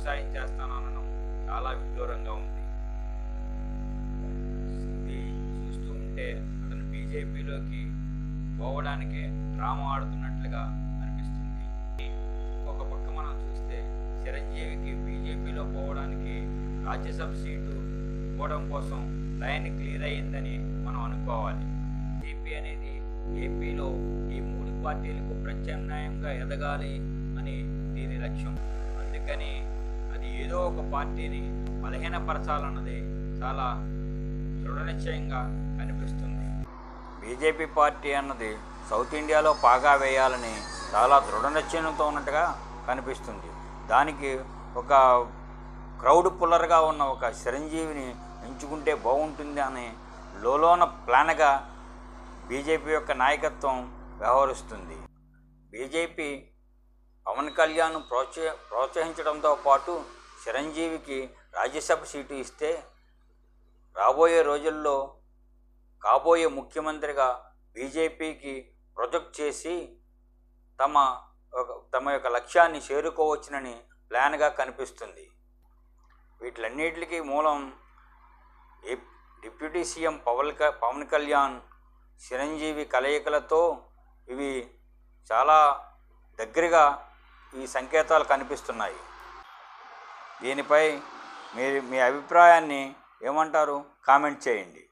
వ్యవసాయం చేస్తాను అనడం చాలా విడ్డూరంగా ఉంది. ఇది చూస్తూ ఉంటే అతను బీజేపీలోకి పోవడానికి డ్రామా ఆడుతున్నట్లుగా అనిపిస్తుంది. ఒక పక్క మనం చూస్తే చిరంజీవికి బీజేపీలో పోవడానికి రాజ్యసభ సీటు ఇవ్వడం కోసం లైన్ క్లియర్ అయ్యిందని మనం అనుకోవాలి. బీజేపీ అనేది ఏపీలో ఈ మూడు పార్టీలకు ప్రత్యామ్నాయంగా ఎదగాలి అని దీని లక్ష్యం. అందుకని ఏదో ఒక పార్టీని బలహీనపరచాలన్నది చాలా దృఢనిశ్చయంగా కనిపిస్తుంది. బీజేపీ పార్టీ అన్నది సౌత్ ఇండియాలో పాగా వేయాలని చాలా దృఢనిశ్చయంతో ఉన్నట్టుగా కనిపిస్తుంది. దానికి ఒక క్రౌడ్ పుల్లర్గా ఉన్న ఒక చిరంజీవిని ఎంచుకుంటే బాగుంటుంది అని లోలోన ప్లాన్గా బీజేపీ యొక్క నాయకత్వం వ్యవహరిస్తుంది. బీజేపీ పవన్ కళ్యాణ్ ప్రోత్సహ ప్రోత్సహించడంతో పాటు చిరంజీవికి రాజ్యసభ సీటు ఇస్తే రాబోయే రోజుల్లో కాబోయే ముఖ్యమంత్రిగా బీజేపీకి ప్రొజెక్ట్ చేసి తమ ఒక- తమ యొక్క లక్ష్యాన్ని చేరుకోవచ్చునని ప్లాన్గా కనిపిస్తుంది. వీటిలన్నిటికీ మూలం డిప్యూటీ సీఎం పవన్ క పవన్ కళ్యాణ్ చిరంజీవి కలయికలతో ఇవి చాలా దగ్గరగా ఈ సంకేతాలు కనిపిస్తున్నాయి. దీనిపై మీరు మీ అభిప్రాయాన్ని ఏమంటారు? కామెంట్ చేయండి.